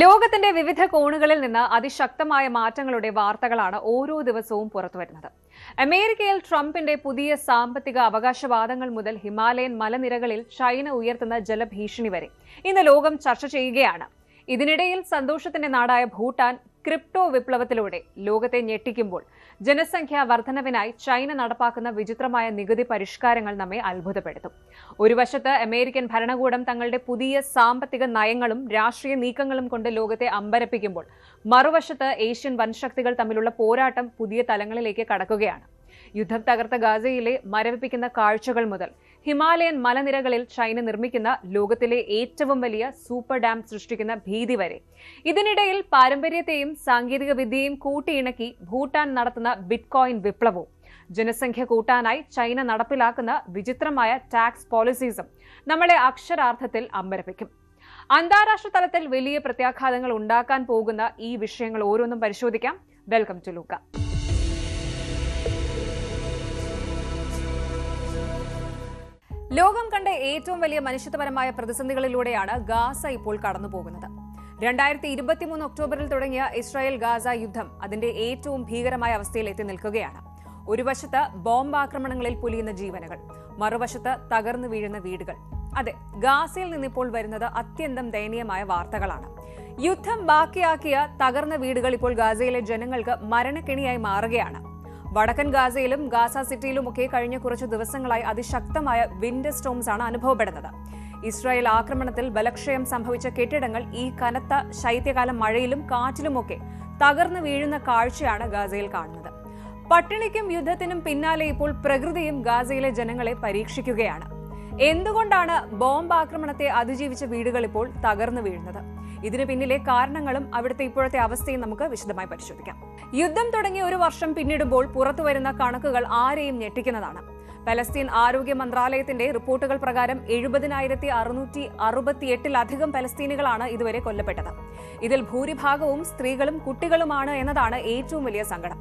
ലോകത്തിന്റെ വിവിധ കോണുകളിൽ നിന്ന് അതിശക്തമായ മാറ്റങ്ങളുടെ വാർത്തകളാണ് ഓരോ ദിവസവും പുറത്തുവരുന്നത് അമേരിക്കയിൽ ട്രംപിന്റെ പുതിയ സാമ്പത്തിക അവകാശവാദങ്ങൾ മുതൽ ഹിമാലയൻ മലനിരകളിൽ ചൈന ഉയർത്തുന്ന ജലഭീഷണി വരെ ഇന്ന് ലോകം ചർച്ച ചെയ്യുകയാണ്. ഇതിനിടയിൽ സന്തോഷത്തിന്റെ നാടായ ഭൂട്ടാൻ ക്രിപ്റ്റോ വിപ്ലവത്തിലൂടെ ലോകത്തെ ഞെട്ടിക്കുമ്പോൾ ജനസംഖ്യാ വർധനവിനായി ചൈന നടപ്പാക്കുന്ന വിചിത്രമായ നികുതി പരിഷ്കാരങ്ങൾ നമ്മെ അത്ഭുതപ്പെടുത്തും. ഒരു വശത്ത് അമേരിക്കൻ ഭരണകൂടം തങ്ങളുടെ പുതിയ സാമ്പത്തിക നയങ്ങളും രാഷ്ട്രീയ നീക്കങ്ങളും കൊണ്ട് ലോകത്തെ അമ്പരപ്പിക്കുമ്പോൾ മറുവശത്ത് ഏഷ്യൻ വൻശക്തികൾ തമ്മിലുള്ള പോരാട്ടം പുതിയ തലങ്ങളിലേക്ക് കടക്കുകയാണ്. യുദ്ധം തകർത്ത ഗാസയിലെ മരവിപ്പിക്കുന്ന കാഴ്ചകൾ മുതൽ ഹിമാലയൻ മലനിരകളിൽ ചൈന നിർമ്മിക്കുന്ന ലോകത്തിലെ ഏറ്റവും വലിയ സൂപ്പർ ഡാം സൃഷ്ടിക്കുന്ന ഭീതി വരെ. ഇതിനിടയിൽ പാരമ്പര്യത്തെയും സാങ്കേതിക വിദ്യയും കൂട്ടിയിണക്കി ഭൂട്ടാൻ നടത്തുന്ന ബിറ്റ്കോയിൻ വിപ്ലവവും ജനസംഖ്യ കൂട്ടാനായി ചൈന നടപ്പിലാക്കുന്ന വിചിത്രമായ ടാക്സ് പോളിസീസും നമ്മളെ അക്ഷരാർത്ഥത്തിൽ അമ്പരപ്പിക്കും. അന്താരാഷ്ട്ര തലത്തിൽ വലിയ പ്രത്യാഘാതങ്ങൾ ഉണ്ടാക്കാൻ പോകുന്ന ഈ വിഷയങ്ങൾ ഓരോന്നും പരിശോധിക്കാം. Welcome to Luca. ലോകം കണ്ട ഏറ്റവും വലിയ മനുഷ്യത്വപരമായ പ്രതിസന്ധികളിലൂടെയാണ് ഗാസ ഇപ്പോൾ കടന്നുപോകുന്നത്. രണ്ടായിരത്തി ഇരുപത്തിമൂന്ന് ഒക്ടോബറിൽ തുടങ്ങിയ ഇസ്രായേൽ ഗാസ യുദ്ധം അതിന്റെ ഏറ്റവും ഭീകരമായ അവസ്ഥയിൽ എത്തി നിൽക്കുകയാണ്. ഒരു വശത്ത് ബോംബ് ആക്രമണങ്ങളിൽ പുലിയുന്ന ജീവനുകൾ മറുവശത്ത് തകർന്നു വീഴുന്ന വീടുകൾ. അതെ ഗാസയിൽ നിന്നിപ്പോൾ വരുന്നത് അത്യന്തം ദയനീയമായ വാർത്തകളാണ്. യുദ്ധം ബാക്കിയാക്കിയ തകർന്ന വീടുകൾ ഇപ്പോൾ ഗാസയിലെ ജനങ്ങൾക്ക് മരണക്കെണിയായി മാറുകയാണ്. വടക്കൻ ഗാസയിലും ഗാസ സിറ്റിയിലുമൊക്കെ കഴിഞ്ഞ കുറച്ച് ദിവസങ്ങളായി അതിശക്തമായ വിൻഡ് സ്റ്റോംസ് ആണ് അനുഭവപ്പെടുന്നത്. ഇസ്രായേൽ ആക്രമണത്തിൽ ബലക്ഷയം സംഭവിച്ച കെട്ടിടങ്ങൾ ഈ കനത്ത ശൈത്യകാല മഴയിലും കാറ്റിലുമൊക്കെ തകർന്നു വീഴുന്ന കാഴ്ചയാണ് ഗാസയിൽ കാണുന്നത്. പട്ടിണിക്കും യുദ്ധത്തിനും പിന്നാലെ ഇപ്പോൾ പ്രകൃതിയും ഗാസയിലെ ജനങ്ങളെ പരീക്ഷിക്കുകയാണ്. എന്തുകൊണ്ടാണ് ബോംബ് ആക്രമണത്തെ അതിജീവിച്ച വീടുകൾ ഇപ്പോൾ തകർന്നു വീഴുന്നത്? ഇതിന് പിന്നിലെ കാരണങ്ങളും അവിടുത്തെ ഇപ്പോഴത്തെ അവസ്ഥയും നമുക്ക് വിശദമായി പരിശോധിക്കാം. യുദ്ധം തുടങ്ങിയ ഒരു വർഷം പിന്നിടുമ്പോൾ പുറത്തുവരുന്ന കണക്കുകൾ ആരെയും ഞെട്ടിക്കുന്നതാണ്. പലസ്തീൻ ആരോഗ്യ മന്ത്രാലയത്തിന്റെ റിപ്പോർട്ടുകൾ പ്രകാരം എഴുപതിനായിരത്തി അറുന്നൂറ്റി അറുപത്തിയെട്ടിലധികം പലസ്തീനുകളാണ് ഇതുവരെ കൊല്ലപ്പെട്ടത്. ഇതിൽ ഭൂരിഭാഗവും സ്ത്രീകളും കുട്ടികളുമാണ് എന്നതാണ് ഏറ്റവും വലിയ സങ്കടം.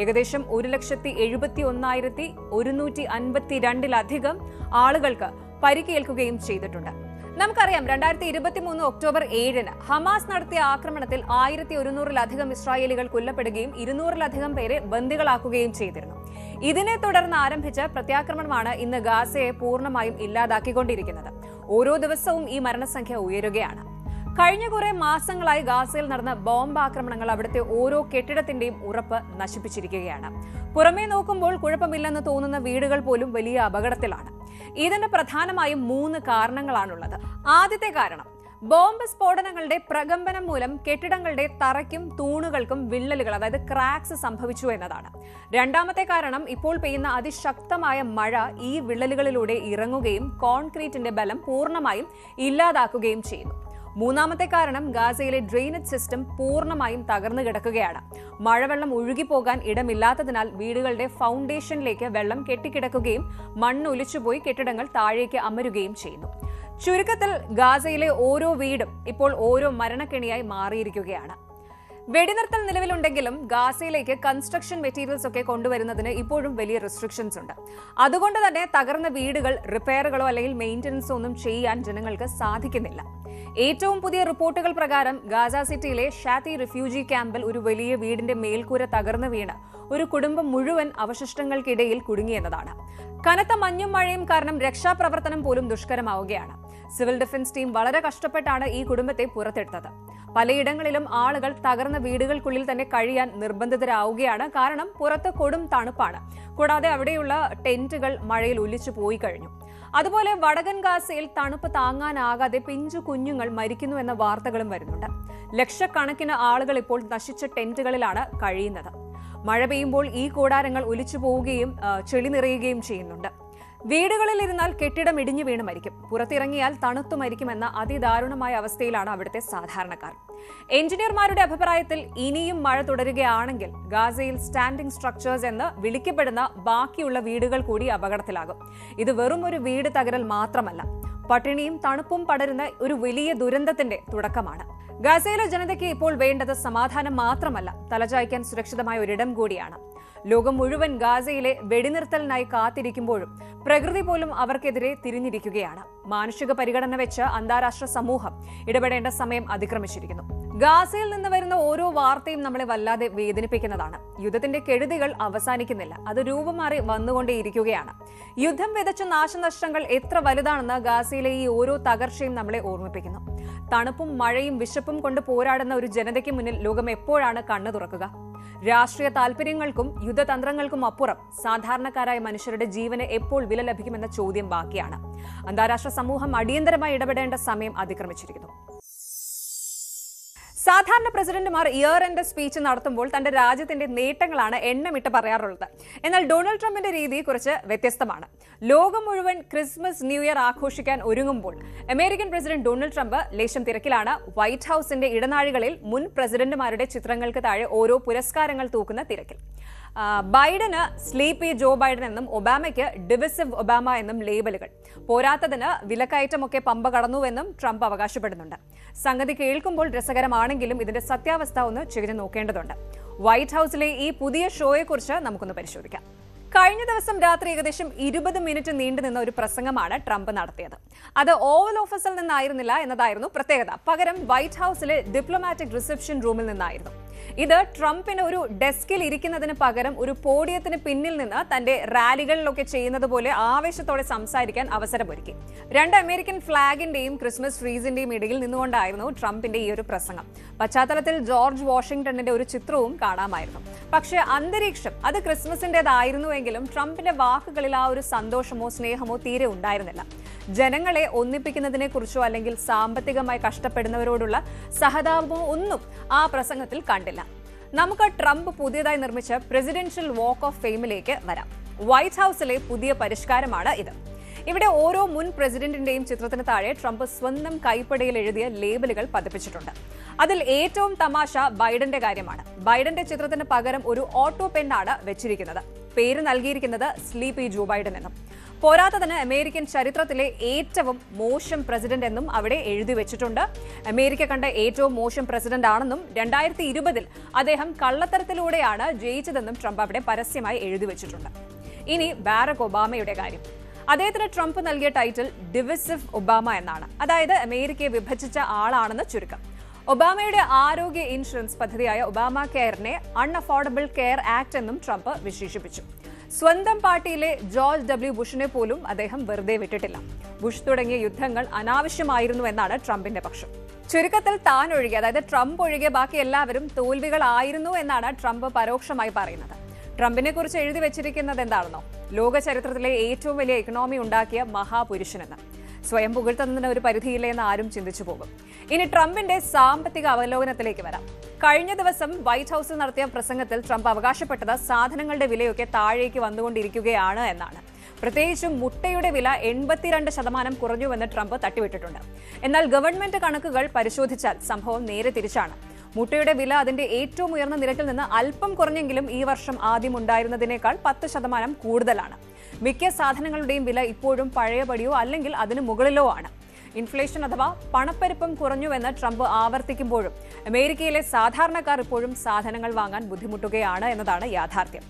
ഏകദേശം ഒരു ലക്ഷത്തി എഴുപത്തി ഒന്നായിരത്തി ഒരുന്നൂറ്റി അൻപത്തിരണ്ടിലധികം ആളുകൾക്ക് പരിക്കേൽക്കുകയും ചെയ്തിട്ടുണ്ട്. നമുക്കറിയാം രണ്ടായിരത്തി ഇരുപത്തി മൂന്ന് ഒക്ടോബർ ഏഴിന് ഹമാസ് നടത്തിയ ആക്രമണത്തിൽ ആയിരത്തി ഒരുന്നൂറിലധികം ഇസ്രായേലികൾ കൊല്ലപ്പെടുകയും ഇരുന്നൂറിലധികം പേരെ ബന്ദികളാക്കുകയും ചെയ്തിരുന്നു. ഇതിനെ തുടർന്ന് ആരംഭിച്ച പ്രത്യാക്രമണമാണ് ഇന്ന് ഗാസയെ പൂർണമായും ഇല്ലാതാക്കിക്കൊണ്ടിരിക്കുന്നത്. ഓരോ ദിവസവും ഈ മരണസംഖ്യ ഉയരുകയാണ്. കഴിഞ്ഞ കുറെ മാസങ്ങളായി ഗാസയിൽ നടന്ന ബോംബ് ആക്രമണങ്ങൾ അവിടുത്തെ ഓരോ കെട്ടിടത്തിന്റെയും ഉറപ്പ് നശിപ്പിച്ചിരിക്കുകയാണ്. പുറമേ നോക്കുമ്പോൾ കുഴപ്പമില്ലെന്ന് തോന്നുന്ന വീടുകൾ പോലും വലിയ അപകടത്തിലാണ്. ഇതിന് പ്രധാനമായും മൂന്ന് കാരണങ്ങളാണുള്ളത്. ആദ്യത്തെ കാരണം ബോംബ് സ്ഫോടനങ്ങളുടെ പ്രകമ്പനം മൂലം കെട്ടിടങ്ങളുടെ തറയ്ക്കും തൂണുകൾക്കും വിള്ളലുകൾ അതായത് ക്രാക്സ് സംഭവിച്ചു എന്നതാണ്. രണ്ടാമത്തെ കാരണം ഇപ്പോൾ പെയ്യുന്ന അതിശക്തമായ മഴ ഈ വിള്ളലുകളിലൂടെ ഇറങ്ങുകയും കോൺക്രീറ്റിന്റെ ബലം പൂർണമായും ഇല്ലാതാക്കുകയും ചെയ്യുന്നു. മൂന്നാമത്തെ കാരണം ഗാസയിലെ ഡ്രെയിനേജ് സിസ്റ്റം പൂർണമായും തകർന്നു കിടക്കുകയാണ്. മഴവെള്ളം ഒഴുകിപ്പോകാൻ ഇടമില്ലാത്തതിനാൽ വീടുകളുടെ ഫൗണ്ടേഷനിലേക്ക് വെള്ളം കെട്ടിക്കിടക്കുകയും മണ്ണ് ഒലിച്ചുപോയി കെട്ടിടങ്ങൾ താഴേക്ക് അമരുകയും ചെയ്യുന്നു. ചുരുക്കത്തിൽ ഗാസയിലെ ഓരോ വീടും ഇപ്പോൾ ഓരോ മരണക്കെണിയായി മാറിയിരിക്കുകയാണ്. വെടിനിർത്തൽ നിലവിലുണ്ടെങ്കിലും ഗാസയിലേക്ക് കൺസ്ട്രക്ഷൻ മെറ്റീരിയൽസ് ഒക്കെ കൊണ്ടുവരുന്നതിന് ഇപ്പോഴും വലിയ റെസ്ട്രിക്ഷൻസ് ഉണ്ട്. അതുകൊണ്ട് തന്നെ തകർന്ന വീടുകൾ റിപ്പയറുകളോ അല്ലെങ്കിൽ മെയിന്റനൻസോ ഒന്നും ചെയ്യാൻ ജനങ്ങൾക്ക് സാധിക്കുന്നില്ല. ഏറ്റവും പുതിയ റിപ്പോർട്ടുകൾ പ്രകാരം ഗാസ സിറ്റിയിലെ ഷാത്തി റിഫ്യൂജി ക്യാമ്പിൽ ഒരു വലിയ വീടിന്റെ മേൽക്കൂര തകർന്നു വീണ് ഒരു കുടുംബം മുഴുവൻ അവശിഷ്ടങ്ങൾക്കിടയിൽ കുടുങ്ങിയെന്നതാണ്. കനത്ത മഞ്ഞും മഴയും കാരണം രക്ഷാപ്രവർത്തനം പോലും ദുഷ്കരമാവുകയാണ്. സിവിൽ ഡിഫൻസ് ടീം വളരെ കഷ്ടപ്പെട്ടാണ് ഈ കുടുംബത്തെ പുറത്തെടുത്തത്. പലയിടങ്ങളിലും ആളുകൾ തകർന്ന വീടുകൾക്കുള്ളിൽ തന്നെ കഴിയാൻ നിർബന്ധിതരാവുകയാണ്. കാരണം പുറത്ത് കൊടും തണുപ്പാണ്. കൂടാതെ അവിടെയുള്ള ടെന്റുകൾ മഴയിൽ ഒലിച്ചു പോയി കഴിഞ്ഞു. അതുപോലെ വടകൻ ഗാസയിൽ തണുപ്പ് താങ്ങാനാകാതെ പിഞ്ചു കുഞ്ഞുങ്ങൾ മരിക്കുന്നു എന്ന വാർത്തകളും വരുന്നുണ്ട്. ലക്ഷക്കണക്കിന് ആളുകൾ ഇപ്പോൾ നശിച്ച ടെന്റുകളിലാണ് കഴിയുന്നത്. മഴ പെയ്യുമ്പോൾ ഈ കൂടാരങ്ങൾ ഒലിച്ചു പോവുകയും ചെളി നിറയുകയും ചെയ്യുന്നുണ്ട്. വീടുകളിൽ ഇരുന്നാൽ കെട്ടിടം ഇടിഞ്ഞു വീണ് മരിക്കും. പുറത്തിറങ്ങിയാൽ തണുത്തു മരിക്കുമെന്ന അതിദാരുണമായ അവസ്ഥയിലാണ് അവിടുത്തെ സാധാരണക്കാർ. എഞ്ചിനീയർമാരുടെ അഭിപ്രായത്തിൽ ഇനിയും മഴ തുടരുകയാണെങ്കിൽ ഗാസയിൽ സ്റ്റാൻഡിംഗ് സ്ട്രക്ചേഴ്സ് എന്ന് വിളിക്കപ്പെടുന്ന ബാക്കിയുള്ള വീടുകൾ കൂടി അപകടത്തിലാകും. ഇത് വെറും ഒരു വീട് തകരൽ മാത്രമല്ല പട്ടിണിയും തണുപ്പും പടരുന്ന ഒരു വലിയ ദുരന്തത്തിന്റെ തുടക്കമാണ്. ഗസയിലെ ജനതയ്ക്ക് ഇപ്പോൾ വേണ്ടത് സമാധാനം മാത്രമല്ല തലചായ്ക്കാൻ സുരക്ഷിതമായ ഒരിടം കൂടിയാണ്. ലോകം മുഴുവൻ ഗാസയിലെ വെടിനിർത്തലിനായി കാത്തിരിക്കുമ്പോഴും പ്രകൃതി പോലും അവർക്കെതിരെ തിരിഞ്ഞിരിക്കുകയാണ്. മാനുഷിക പരിഗണന വെച്ച് അന്താരാഷ്ട്ര സമൂഹം ഇടപെടേണ്ട സമയം അതിക്രമിച്ചിരിക്കുന്നു. ഗാസയിൽ നിന്ന് വരുന്ന ഓരോ വാർത്തയും നമ്മളെ വല്ലാതെ വേദനിപ്പിക്കുന്നതാണ്. യുദ്ധത്തിന്റെ കെടുതികൾ അവസാനിക്കുന്നില്ല. അത് രൂപം മാറി വന്നുകൊണ്ടേയിരിക്കുകയാണ്. യുദ്ധം വിതച്ച നാശനഷ്ടങ്ങൾ എത്ര വലുതാണെന്ന് ഗാസയിലെ ഈ ഓരോ തകർച്ചയും നമ്മളെ ഓർമ്മിപ്പിക്കുന്നു. തണുപ്പും മഴയും വിശപ്പും കൊണ്ട് പോരാടുന്ന ഒരു ജനതയ്ക്ക് മുന്നിൽ ലോകം എപ്പോഴാണ് കണ്ണു തുറക്കുക? രാഷ്ട്രീയ താല്പര്യങ്ങൾക്കും യുദ്ധതന്ത്രങ്ങൾക്കും അപ്പുറം സാധാരണക്കാരായ മനുഷ്യരുടെ ജീവന് എപ്പോൾ വില ലഭിക്കുമെന്ന ചോദ്യം ബാക്കിയാണ്. അന്താരാഷ്ട്ര സമൂഹം അടിയന്തരമായി ഇടപെടേണ്ട സമയം അതിക്രമിച്ചിരിക്കുന്നു. സാധാരണ പ്രസിഡന്റുമാർ ഇയർ എൻഡ് സ്പീച്ച് നടത്തുമ്പോൾ തന്റെ രാജ്യത്തിന്റെ നേട്ടങ്ങളാണ് എണ്ണമിട്ട് പറയാറുള്ളത്. എന്നാൽ ഡൊണാൾഡ് ട്രംപിന്റെ രീതി കുറച്ച് വ്യത്യസ്തമാണ്. ലോകം മുഴുവൻ ക്രിസ്മസ് ന്യൂ ഇയർ ആഘോഷിക്കാൻ ഒരുങ്ങുമ്പോൾ അമേരിക്കൻ പ്രസിഡന്റ് ഡൊണാൾഡ് ട്രംപ് ലേശം തിരക്കിലാണ് വൈറ്റ് ഹൌസിന്റെ ഇടനാഴികളിൽ മുൻ പ്രസിഡന്റുമാരുടെ ചിത്രങ്ങൾക്ക് താഴെ ഓരോ പുരസ്കാരങ്ങൾ തൂക്കുന്ന തിരക്കിൽ. ബൈഡന് സ്ലീപ്പി ജോ ബൈഡൻ എന്നും ഒബാമയ്ക്ക് ഡിവിസിവ് ഒബാമ എന്നും ലേബലുകൾ. പോരാത്തതിന് വിലക്കയറ്റമൊക്കെ പമ്പ കടന്നുവെന്നും ട്രംപ് അവകാശപ്പെടുന്നുണ്ട്. സംഗതി കേൾക്കുമ്പോൾ രസകരമാണെങ്കിലും ഇതിന്റെ സത്യാവസ്ഥ ഒന്ന് ചികഞ്ഞു നോക്കേണ്ടതുണ്ട്. വൈറ്റ് ഹൌസിലെ ഈ പുതിയ ഷോയെക്കുറിച്ച് നമുക്കൊന്ന് പരിശോധിക്കാം. കഴിഞ്ഞ ദിവസം രാത്രി ഏകദേശം ഇരുപത് മിനിറ്റ് നീണ്ടുനിന്ന ഒരു പ്രസംഗമാണ് ട്രംപ് നടത്തിയത്. അത് ഓവൽ ഓഫീസിൽ നിന്നായിരുന്നില്ല എന്നതായിരുന്നു പ്രത്യേകത. പകരം വൈറ്റ് ഹൌസിലെ ഡിപ്ലോമാറ്റിക് റിസപ്ഷൻ റൂമിൽ നിന്നായിരുന്നു. ഇത് ട്രംപിന് ഒരു ഡെസ്കിൽ ഇരിക്കുന്നതിന് പകരം ഒരു പോഡിയത്തിന് പിന്നിൽ നിന്ന് തന്റെ റാലികളിലൊക്കെ ചെയ്യുന്നത് പോലെ ആവേശത്തോടെ സംസാരിക്കാൻ അവസരമൊരുക്കി. രണ്ട് അമേരിക്കൻ ഫ്ളാഗിന്റെയും ക്രിസ്മസ് ട്രീസിന്റെയും ഇടയിൽ നിന്നുകൊണ്ടായിരുന്നു ട്രംപിന്റെ ഈ ഒരു പ്രസംഗം. പശ്ചാത്തലത്തിൽ ജോർജ് വാഷിംഗ്ടണിന്റെ ഒരു ചിത്രവും കാണാമായിരുന്നു. പക്ഷേ അന്തരീക്ഷം അത് ക്രിസ്മസിന്റേതായിരുന്നുവെങ്കിലും ട്രംപിന്റെ വാക്കുകളിൽ ആ ഒരു സന്തോഷമോ സ്നേഹമോ തീരെ ഉണ്ടായിരുന്നില്ല. ജനങ്ങളെ ഒന്നിപ്പിക്കുന്നതിനെ കുറിച്ചോ അല്ലെങ്കിൽ സാമ്പത്തികമായി കഷ്ടപ്പെടുന്നവരോടുള്ള സഹതാപമോ ഒന്നും ആ പ്രസംഗത്തിൽ കണ്ടില്ല. നമുക്ക് ട്രംപ് പുതിയതായി നിർമ്മിച്ച പ്രസിഡൻഷ്യൽ വാക്ക് ഓഫ് ഫെയിമിലേക്ക് വരാം. വൈറ്റ് ഹൗസിലെ പുതിയ പരിഷ്കാരമാണ് ഇത്. ഇവിടെ ഓരോ മുൻ പ്രസിഡന്റിന്റെയും ചിത്രത്തിന് താഴെ ട്രംപ് സ്വന്തം കൈപ്പടയിൽ എഴുതിയ ലേബലുകൾ പതിപ്പിച്ചിട്ടുണ്ട്. അതിൽ ഏറ്റവും തമാശ ബൈഡന്റെ കാര്യമാണ്. ബൈഡന്റെ ചിത്രത്തിന് പകരം ഒരു ഓട്ടോ പെന്നാണ് വെച്ചിരിക്കുന്നത്. പേര് നൽകിയിരിക്കുന്നത് സ്ലീപ്പി ജോ ബൈഡൻ എന്നും. പോരാത്തതിന് അമേരിക്കൻ ചരിത്രത്തിലെ ഏറ്റവും മോശം പ്രസിഡന്റ് എന്നും അവിടെ എഴുതി വെച്ചിട്ടുണ്ട്. അമേരിക്ക കണ്ട ഏറ്റവും മോശം പ്രസിഡന്റ് ആണെന്നും രണ്ടായിരത്തി ഇരുപതിൽ അദ്ദേഹം കള്ളത്തരത്തിലൂടെയാണ് ജയിച്ചതെന്നും ട്രംപ് അവിടെ പരസ്യമായി എഴുതി വെച്ചിട്ടുണ്ട്. ഇനി ബാരക് ഒബാമയുടെ കാര്യം. അദ്ദേഹത്തിന് ട്രംപ് നൽകിയ ടൈറ്റിൽ ഡിവിസിവ് ഒബാമ എന്നാണ്. അതായത് അമേരിക്കയെ വിഭജിച്ച ആളാണെന്ന് ചുരുക്കം. ഒബാമയുടെ ആരോഗ്യ ഇൻഷുറൻസ് പദ്ധതിയായ ഒബാമ കെയറിനെ അൺഅഫോർഡബിൾ കെയർ ആക്ട് എന്നും ട്രംപ് വിശേഷിപ്പിച്ചു. സ്വന്തം പാർട്ടിയിലെ ജോർജ് ഡബ്ല്യു ബുഷിനെ പോലും അദ്ദേഹം വെറുതെ വിട്ടിട്ടില്ല. ബുഷ് തുടങ്ങിയ യുദ്ധങ്ങൾ അനാവശ്യമായിരുന്നു എന്നാണ് ട്രംപിന്റെ പക്ഷം. ചുരുക്കത്തിൽ താൻ ഒഴികെ അതായത് ട്രംപ് ഒഴികെ ബാക്കി എല്ലാവരും തോൽവികളായിരുന്നു എന്നാണ് ട്രംപ് പരോക്ഷമായി പറയുന്നത്. ട്രംപിനെ കുറിച്ച് എഴുതി വെച്ചിരിക്കുന്നത് എന്താണെന്നോ? ലോക ചരിത്രത്തിലെ ഏറ്റവും വലിയ ഇക്കണോമി ഉണ്ടാക്കിയ മഹാപുരുഷനെന്ന്. സ്വയം പുകഴ്ത്തുന്നതിന് ഒരു പരിധിയില്ല എന്ന് ആരും ചിന്തിച്ചു പോകും. ഇനി ട്രംപിന്റെ സാമ്പത്തിക അവലോകനത്തിലേക്ക് വരാം. കഴിഞ്ഞ ദിവസം വൈറ്റ് ഹൌസിൽ നടത്തിയ പ്രസംഗത്തിൽ ട്രംപ് അവകാശപ്പെട്ടത് സാധനങ്ങളുടെ വിലയൊക്കെ താഴേക്ക് വന്നുകൊണ്ടിരിക്കുകയാണ് എന്നാണ്. പ്രത്യേകിച്ചും മുട്ടയുടെ വില എൺപത്തിരണ്ട് ശതമാനം കുറഞ്ഞുവെന്ന് ട്രംപ് തട്ടിവിട്ടിട്ടുണ്ട്. എന്നാൽ ഗവൺമെന്റ് കണക്കുകൾ പരിശോധിച്ചാൽ സംഭവം നേരെ തിരിച്ചാണ്. മുട്ടയുടെ വില അതിന്റെ ഏറ്റവും ഉയർന്ന നിരക്കിൽ നിന്ന് അല്പം കുറഞ്ഞെങ്കിലും ഈ വർഷം ആദ്യം ഉണ്ടായിരുന്നതിനേക്കാൾ പത്ത് ശതമാനം കൂടുതലാണ്. മിക്ക സാധനങ്ങളുടെയും വില ഇപ്പോഴും പഴയപടിയോ അല്ലെങ്കിൽ അതിന് മുകളിലോ ആണ്. ഇൻഫ്ലേഷൻ അഥവാ പണപ്പെരുപ്പം കുറഞ്ഞുവെന്ന് ട്രംപ് ആവർത്തിക്കുമ്പോഴും അമേരിക്കയിലെ സാധാരണക്കാർ ഇപ്പോഴും സാധനങ്ങൾ വാങ്ങാൻ ബുദ്ധിമുട്ടുകയാണ് എന്നതാണ് യാഥാർത്ഥ്യം.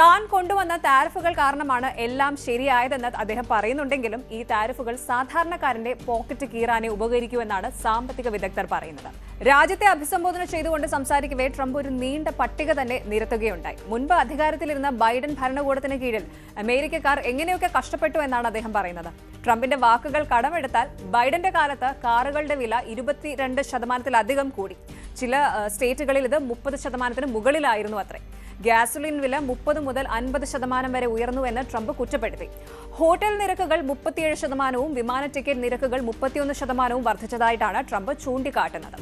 താൻ കൊണ്ടുവന്ന താരിഫുകൾ കാരണമാണ് എല്ലാം ശരിയായതെന്ന് അദ്ദേഹം പറയുന്നുണ്ടെങ്കിലും ഈ താരിഫുകൾ സാധാരണക്കാരന്റെ പോക്കറ്റ് കീറാനെ ഉപകരിക്കുമെന്നാണ് സാമ്പത്തിക വിദഗ്ധർ പറയുന്നത്. രാജ്യത്തെ അഭിസംബോധന ചെയ്തുകൊണ്ട് സംസാരിക്കവേ ട്രംപ് ഒരു നീണ്ട പട്ടിക തന്നെ നിരത്തുകയുണ്ടായി. മുൻപ് അധികാരത്തിലിരുന്ന ബൈഡൻ ഭരണകൂടത്തിന് കീഴിൽ അമേരിക്കക്കാർ എങ്ങനെയൊക്കെ കഷ്ടപ്പെട്ടു എന്നാണ് അദ്ദേഹം പറയുന്നത്. ട്രംപിന്റെ വാക്കുകൾ കടമെടുത്താൽ ബൈഡന്റെ കാലത്ത് കാറുകളുടെ വില ഇരുപത്തിരണ്ട് ശതമാനത്തിലധികം കൂടി. ചില സ്റ്റേറ്റുകളിൽ ഇത് മുപ്പത് ശതമാനത്തിന് മുകളിലായിരുന്നു അത്രേ. ഗ്യാസുലിൻ വില മുപ്പത് മുതൽ അൻപത് ശതമാനം വരെ ഉയർന്നുവെന്ന് ട്രംപ് കുറ്റപ്പെടുത്തി. ഹോട്ടൽ നിരക്കുകൾ മുപ്പത്തിയേഴ് ശതമാനവും വിമാന ടിക്കറ്റ് നിരക്കുകൾ മുപ്പത്തിയൊന്ന് ശതമാനവും വർദ്ധിച്ചതായിട്ടാണ് ട്രംപ് ചൂണ്ടിക്കാട്ടുന്നത്.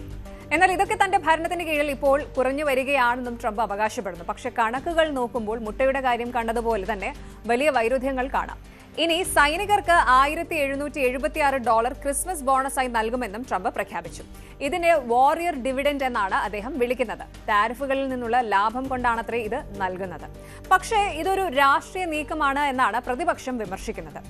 എന്നാൽ ഇതൊക്കെ തന്റെ ഭരണത്തിന് കീഴിൽ ഇപ്പോൾ കുറഞ്ഞു വരികയാണെന്നും ട്രംപ് അവകാശപ്പെടുന്നു. പക്ഷേ കണക്കുകൾ നോക്കുമ്പോൾ മുട്ടയുടെ കാര്യം കണ്ടതുപോലെ തന്നെ വലിയ വൈരുദ്ധ്യങ്ങൾ കാണാം. ഇനി സൈനികർക്ക് ആയിരത്തി എഴുന്നൂറ്റി എഴുപത്തി ആറ് ഡോളർ ക്രിസ്മസ് ബോണസായി നൽകുമെന്നും ട്രംപ് പ്രഖ്യാപിച്ചു. ഇതിനെ വാറിയർ ഡിവിഡൻഡ് എന്നാണ് അദ്ദേഹം വിളിക്കുന്നത്. താരിഫുകളിൽ നിന്നുള്ള ലാഭം കൊണ്ടാണത്രേ ഇത് നൽകുന്നത്. പക്ഷേ ഇതൊരു രാഷ്ട്രീയ നീക്കമാണ് എന്നാണ് പ്രതിപക്ഷം വിമർശിക്കുന്നത്.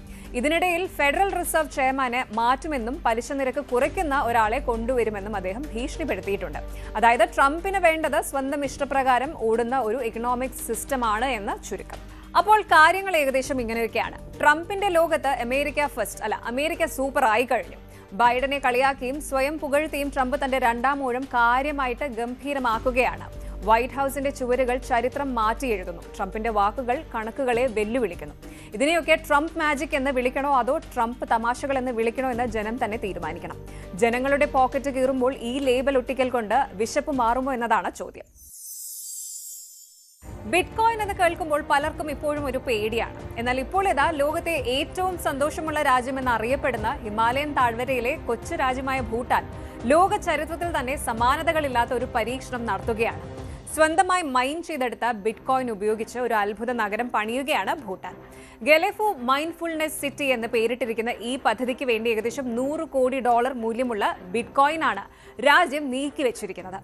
ഇതിനിടയിൽ ഫെഡറൽ റിസർവ് ചെയർമാനെ മാറ്റുമെന്നും പലിശ നിരക്ക് കുറയ്ക്കുന്ന ഒരാളെ കൊണ്ടുവരുമെന്നും അദ്ദേഹം ഭീഷണിപ്പെടുത്തിയിട്ടുണ്ട്. അതായത് ട്രംപിന് വേണ്ടത് സ്വന്തം ഇഷ്ടപ്രകാരം ഓടുന്ന ഒരു ഇക്കണോമിക് സിസ്റ്റമാണ് എന്ന് ചുരുക്കം. അപ്പോൾ കാര്യങ്ങൾ ഏകദേശം ഇങ്ങനെയൊക്കെയാണ്. ട്രംപിന്റെ ലോകത്ത് അമേരിക്ക ഫസ്റ്റ് അല്ല അമേരിക്ക സൂപ്പർ ആയി കഴിഞ്ഞു. ബൈഡനെ കളിയാക്കിയും സ്വയം പുകഴ്ത്തിയും ട്രംപ് തന്റെ രണ്ടാം ഊഴം കാര്യമായിട്ട് ഗംഭീരമാക്കുകയാണ്. വൈറ്റ് ഹൌസിന്റെ ചുവരുകൾ ചരിത്രം മാറ്റി എഴുതുന്നു. ട്രംപിന്റെ വാക്കുകൾ കണക്കുകളെ വെല്ലുവിളിക്കുന്നു. ഇതിനെയൊക്കെ ട്രംപ് മാജിക് എന്ന് വിളിക്കണോ അതോ ട്രംപ് തമാശകൾ എന്ന് വിളിക്കണോ എന്ന് ജനം തന്നെ തീരുമാനിക്കണം. ജനങ്ങളുടെ പോക്കറ്റ് കീറുമ്പോൾ ഈ ലേബൽ ഒട്ടിക്കൽ കൊണ്ട് വിശപ്പ് മാറുമോ എന്നതാണ് ചോദ്യം. ബിറ്റ്കോയിൻ എന്ന് കേൾക്കുമ്പോൾ പലർക്കും ഇപ്പോഴും ഒരു പേടിയാണ്. എന്നാൽ ഇപ്പോൾ ഇതാ ലോകത്തെ ഏറ്റവും സന്തോഷമുള്ള രാജ്യമെന്ന് അറിയപ്പെടുന്ന ഹിമാലയൻ താഴ്വരയിലെ കൊച്ചു രാജ്യമായ ഭൂട്ടാൻ ലോക ചരിത്രത്തിൽ തന്നെ സമാനതകളില്ലാത്ത ഒരു പരീക്ഷണം നടത്തുകയാണ്. സ്വന്തമായി മൈൻ ചെയ്തെടുത്ത ബിറ്റ്കോയിൻ ഉപയോഗിച്ച് ഒരു അത്ഭുത നഗരം പണിയുകയാണ് ഭൂട്ടാൻ. ഗെലെഫു മൈൻഡ്ഫുൾനെസ് സിറ്റി എന്ന് പേരിട്ടിരിക്കുന്ന ഈ പദ്ധതിക്ക് വേണ്ടി ഏകദേശം നൂറ് കോടി ഡോളർ മൂല്യമുള്ള ബിറ്റ്കോയിനാണ് രാജ്യം നീക്കിവെച്ചിരിക്കുന്നത്.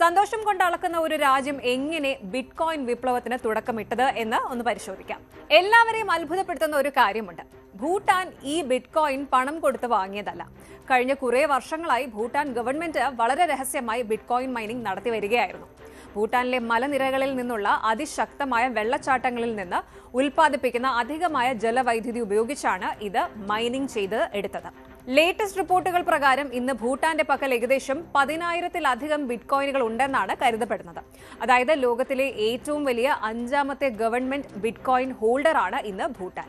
സന്തോഷം കൊണ്ട് അളക്കുന്ന ഒരു രാജ്യം എങ്ങനെ ബിറ്റ്കോയിൻ വിപ്ലവത്തിന് തുടക്കമിട്ടത് എന്ന് ഒന്ന് പരിശോധിക്കാം. എല്ലാവരെയും അത്ഭുതപ്പെടുത്തുന്ന ഒരു കാര്യമുണ്ട്. ഭൂട്ടാൻ ഈ ബിറ്റ്കോയിൻ പണം കൊടുത്ത് വാങ്ങിയതല്ല. കഴിഞ്ഞ കുറേ വർഷങ്ങളായി ഭൂട്ടാൻ ഗവൺമെന്റ് വളരെ രഹസ്യമായി ബിറ്റ്കോയിൻ മൈനിങ് നടത്തി വരികയായിരുന്നു. ഭൂട്ടാനിലെ മലനിരകളിൽ നിന്നുള്ള അതിശക്തമായ വെള്ളച്ചാട്ടങ്ങളിൽ നിന്ന് ഉൽപ്പാദിപ്പിക്കുന്ന അധികമായ ജലവൈദ്യുതി ഉപയോഗിച്ചാണ് ഇത് മൈനിങ് ചെയ്ത് എടുത്തത്. ലേറ്റസ്റ്റ് റിപ്പോർട്ടുകൾ പ്രകാരം ഇന്ന് ഭൂട്ടാന്റെ പക്കൽ ഏകദേശം പതിനായിരത്തിലധികം ബിറ്റ്കോയിനുകൾ ഉണ്ടെന്നാണ് കരുതപ്പെടുന്നത്. അതായത് ലോകത്തിലെ ഏറ്റവും വലിയ അഞ്ചാമത്തെ ഗവൺമെന്റ് ബിറ്റ്കോയിൻ ഹോൾഡറാണ് ഇന്ന് ഭൂട്ടാൻ.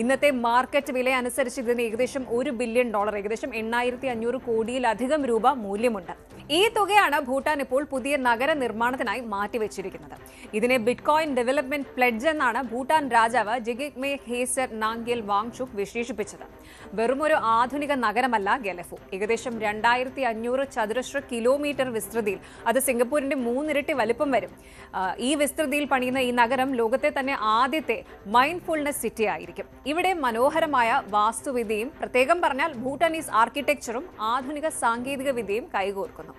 ഇന്നത്തെ മാർക്കറ്റ് വില അനുസരിച്ച് ഇതിന് ഏകദേശം ഒരു ബില്യൺ ഡോളർ ഏകദേശം എണ്ണായിരത്തി അഞ്ഞൂറ് കോടിയിലധികം രൂപ മൂല്യമുണ്ട്. ഈ തുകയാണ് ഭൂട്ടാൻ ഇപ്പോൾ പുതിയ നഗര നിർമ്മാണത്തിനായി മാറ്റിവെച്ചിരിക്കുന്നത്. ഇതിനെ ബിറ്റ്കോയിൻ ഡെവലപ്മെന്റ് പ്ലെഡ്ജ് എന്നാണ് ഭൂട്ടാൻ രാജാവ് ജിഗിഗ്മേ ഹേസർ നാംഗ്യൽ വാങ്ചുക് വിശേഷിപ്പിച്ചത്. വെറുമൊരു ആധുനിക നഗരമല്ല ഗലഫു. ഏകദേശം രണ്ടായിരത്തി അഞ്ഞൂറ് ചതുരശ്ര കിലോമീറ്റർ വിസ്തൃതിയിൽ അത് സിംഗപ്പൂരിന്റെ മൂന്നിരട്ടി വലിപ്പം വരും. ഈ വിസ്തൃതിയിൽ പണിയുന്ന ഈ നഗരം ലോകത്തെ തന്നെ ആദ്യത്തെ മൈൻഡ്ഫുൾനെസ് സിറ്റി ആയിരിക്കും. ഇവിടെ മനോഹരമായ വാസ്തുവിദ്യയും പ്രത്യേകം പറഞ്ഞാൽ ഭൂട്ടാനീസ് ആർക്കിടെക്ചറും ആധുനിക സാങ്കേതിക വിദ്യയും കൈകോർക്കുന്നു.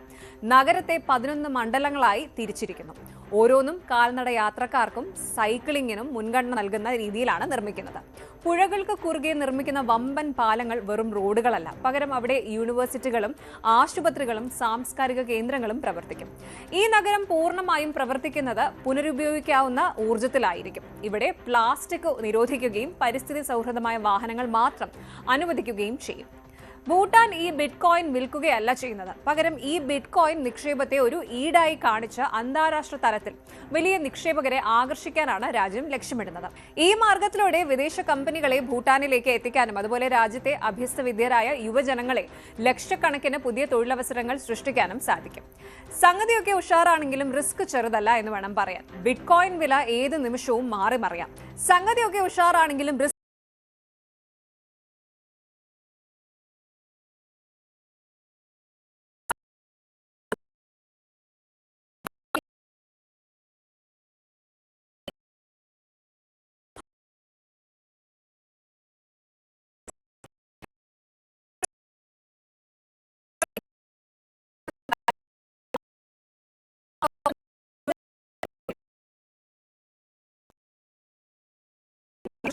നഗരത്തെ പതിനൊന്ന് മണ്ഡലങ്ങളായി തിരിച്ചിരിക്കുന്നു. ഓരോന്നും കാൽനട യാത്രക്കാർക്കും സൈക്ലിങ്ങിനും മുൻഗണന നൽകുന്ന രീതിയിലാണ് നിർമ്മിക്കുന്നത്. പുഴകൾക്ക് കുറുകെ നിർമ്മിക്കുന്ന വമ്പൻ പാലങ്ങൾ വെറും റോഡുകളല്ല. പകരം അവിടെ യൂണിവേഴ്സിറ്റികളും ആശുപത്രികളും സാംസ്കാരിക കേന്ദ്രങ്ങളും പ്രവർത്തിക്കും. ഈ നഗരം പൂർണമായും പ്രവർത്തിക്കുന്നത് പുനരുപയോഗിക്കാവുന്ന ഊർജത്തിലായിരിക്കും ഇവിടെ പ്ലാസ്റ്റിക് നിരോധിക്കുകയും പരിസ്ഥിതി സൗഹൃദമായ വാഹനങ്ങൾ മാത്രം അനുവദിക്കുകയും ചെയ്യും. ഭൂട്ടാൻ ഈ ബിറ്റ് കോയിൻ വിൽക്കുകയല്ല ചെയ്യുന്നത്. പകരം ഈ ബിറ്റ് കോയിൻ നിക്ഷേപത്തെ ഒരു ഈടായി കാണിച്ച് അന്താരാഷ്ട്ര തലത്തിൽ വലിയ നിക്ഷേപകരെ ആകർഷിക്കാനാണ് രാജ്യം ലക്ഷ്യമിടുന്നത്. ഈ മാർഗത്തിലൂടെ വിദേശ കമ്പനികളെ ഭൂട്ടാനിലേക്ക് എത്തിക്കാനും അതുപോലെ രാജ്യത്തെ അഭ്യസ്തവിദ്യരായ യുവജനങ്ങളെ ലക്ഷക്കണക്കിന് പുതിയ തൊഴിലവസരങ്ങൾ സൃഷ്ടിക്കാനും സാധിക്കും. സംഗതിയൊക്കെ ഉഷാറാണെങ്കിലും റിസ്ക് ചെറുതല്ല എന്ന് വേണം പറയാൻ. ബിറ്റ് കോയിൻ വില ഏത് നിമിഷവും മാറി മറിയാം സംഗതിയൊക്കെ ഉഷാറാണെങ്കിലും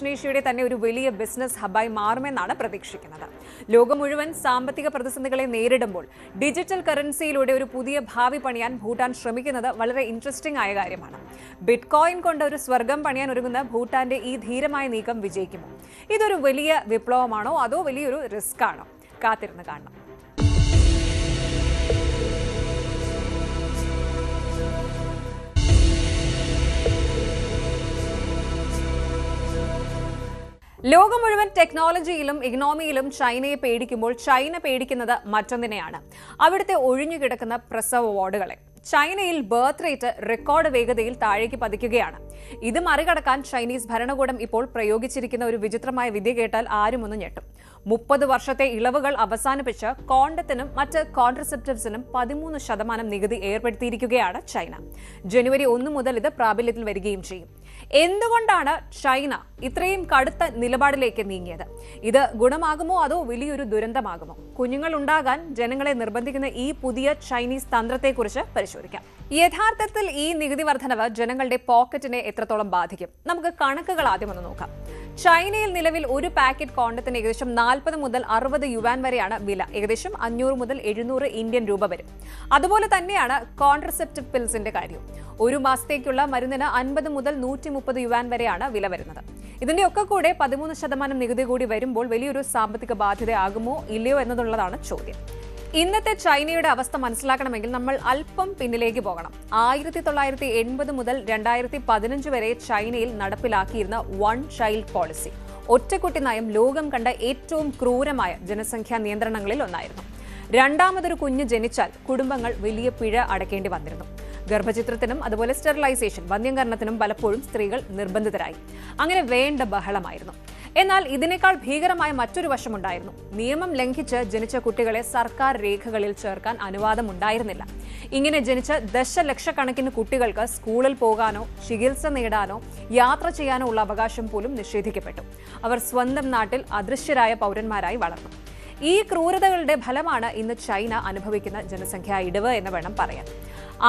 ഇന്തോനേഷ്യയുടെ തന്നെ ഒരു വലിയ ബിസിനസ് ഹബായി മാറുമെന്നാണ് പ്രതീക്ഷിക്കുന്നത്. ലോകം മുഴുവൻ സാമ്പത്തിക പ്രതിസന്ധികളെ നേരിടുമ്പോൾ ഡിജിറ്റൽ കറൻസിയിലൂടെ ഒരു പുതിയ ഭാവി പണിയാൻ ഭൂട്ടാൻ ശ്രമിക്കുന്നത് വളരെ ഇൻട്രസ്റ്റിംഗ് ആയ കാര്യമാണ്. ബിറ്റ്കോയിൻ കൊണ്ട് ഒരു സ്വർഗം പണിയാൻ ഒരുങ്ങുന്ന ഭൂട്ടാന്റെ ഈ ധീരമായ നീക്കം വിജയിക്കുമോ? ഇതൊരു വലിയ വിപ്ലവമാണോ? അതോ വലിയൊരു റിസ്ക് ആണോ? കാത്തിരുന്ന് കാണണം. ലോകം മുഴുവൻ ടെക്നോളജിയിലും ഇക്കണോമിയിലും ചൈനയെ പേടിക്കുമ്പോൾ ചൈന പേടിക്കുന്നത് മറ്റൊന്നിനെയാണ്. അവിടുത്തെ ഒഴിഞ്ഞുകിടക്കുന്ന പ്രസവ വാർഡുകളെ. ചൈനയിൽ ബർത്ത് റേറ്റ് റെക്കോർഡ് വേഗതയിൽ താഴേക്ക് പതിക്കുകയാണ്. ഇത് മറികടക്കാൻ ചൈനീസ് ഭരണകൂടം ഇപ്പോൾ പ്രയോഗിച്ചിരിക്കുന്ന ഒരു വിചിത്രമായ വിധി കേട്ടാൽ ആരും ഒന്ന് ഞെട്ടും. മുപ്പത് വർഷത്തെ ഇളവുകൾ അവസാനിപ്പിച്ച് കോണ്ടത്തിനും മറ്റ് കോൺട്രസെപ്റ്റീവ്സിനും പതിമൂന്ന് ശതമാനം നികുതി ഏർപ്പെടുത്തിയിരിക്കുകയാണ് ചൈന. ജനുവരി ഒന്ന് മുതൽ ഇത് പ്രാബല്യത്തിൽ വരികയും ചെയ്യും. എന്തുകൊണ്ടാണ് ചൈന ഇത്രയും കടുത്ത നിലപാടിലേക്ക് നീങ്ങിയത്? ഇത് ഗുണമാകുമോ അതോ വലിയൊരു ദുരന്തമാകുമോ? കുഞ്ഞുങ്ങൾ ഉണ്ടാകാൻ ജനങ്ങളെ നിർബന്ധിക്കുന്ന ഈ പുതിയ ചൈനീസ് തന്ത്രത്തെക്കുറിച്ച് പരിശോധിക്കാം. യഥാർത്ഥത്തിൽ ഈ നികുതി വർധനവ് ജനങ്ങളുടെ പോക്കറ്റിനെ എത്രത്തോളം ബാധിക്കും? നമുക്ക് കണക്കുകൾ ആദ്യം ഒന്ന് നോക്കാം. ചൈനയിൽ നിലവിൽ ഒരു പാക്കറ്റ് കോണ്ടത്തിന് ഏകദേശം നാൽപ്പത് മുതൽ അറുപത് യുവാൻ വരെയാണ് വില. ഏകദേശം അഞ്ഞൂറ് മുതൽ എഴുന്നൂറ് ഇന്ത്യൻ രൂപ വരും. അതുപോലെ തന്നെയാണ് കോൺട്രസെപ്റ്റീവ് പിൽസിന്റെ കാര്യം ഒരു മാസത്തേക്കുള്ള മരുന്നിന് അൻപത് മുതൽ നൂറ്റി മുപ്പത് യുവാൻ വരെയാണ് വില വരുന്നത്. ഇതിന്റെ ഒക്കെ കൂടെ പതിമൂന്ന് ശതമാനം നികുതി കൂടി വരുമ്പോൾ വലിയൊരു സാമ്പത്തിക ബാധ്യതയാകുമോ ഇല്ലയോ എന്നതുള്ളതാണ് ചോദ്യം. ഇന്നത്തെ ചൈനയുടെ അവസ്ഥ മനസ്സിലാക്കണമെങ്കിൽ നമ്മൾ അല്പം പിന്നിലേക്ക് പോകണം. ആയിരത്തി തൊള്ളായിരത്തി എൺപത് മുതൽ രണ്ടായിരത്തി പതിനഞ്ച് വരെ ചൈനയിൽ നടപ്പിലാക്കിയിരുന്ന വൺ ചൈൽഡ് പോളിസി. ഒറ്റക്കുട്ടി നയം ലോകം കണ്ട ഏറ്റവും ക്രൂരമായ ജനസംഖ്യാ നിയന്ത്രണങ്ങളിൽ ഒന്നായിരുന്നു. രണ്ടാമതൊരു കുഞ്ഞ് ജനിച്ചാൽ കുടുംബങ്ങൾ വലിയ പിഴ അടക്കേണ്ടി വന്നിരുന്നു. ഗർഭചിത്രത്തിനും അതുപോലെ സ്റ്റെറിലൈസേഷൻ വന്ധ്യംകരണത്തിനും പലപ്പോഴും സ്ത്രീകൾ നിർബന്ധിതരായി. അങ്ങനെ വേണ്ട ബഹളമായിരുന്നു. എന്നാൽ ഇതിനേക്കാൾ ഭീകരമായ മറ്റൊരു വശമുണ്ടായിരുന്നു. നിയമം ലംഘിച്ച് ജനിച്ച കുട്ടികളെ സർക്കാർ രേഖകളിൽ ചേർക്കാൻ അനുവാദമുണ്ടായിരുന്നില്ല. ഇങ്ങനെ ജനിച്ച ദശലക്ഷക്കണക്കിന് കുട്ടികൾക്ക് സ്കൂളിൽ പോകാനോ ചികിത്സ നേടാനോ യാത്ര ചെയ്യാനോ ഉള്ള അവകാശം പോലും നിഷേധിക്കപ്പെട്ടു. അവർ സ്വന്തം നാട്ടിൽ അദൃശ്യരായ പൗരന്മാരായി വളർന്നു. ഈ ക്രൂരതകളുടെ ഫലമാണ് ഇന്ന് ചൈന അനുഭവിക്കുന്ന ജനസംഖ്യാ ഇടിവ് എന്ന് വേണം പറയാൻ.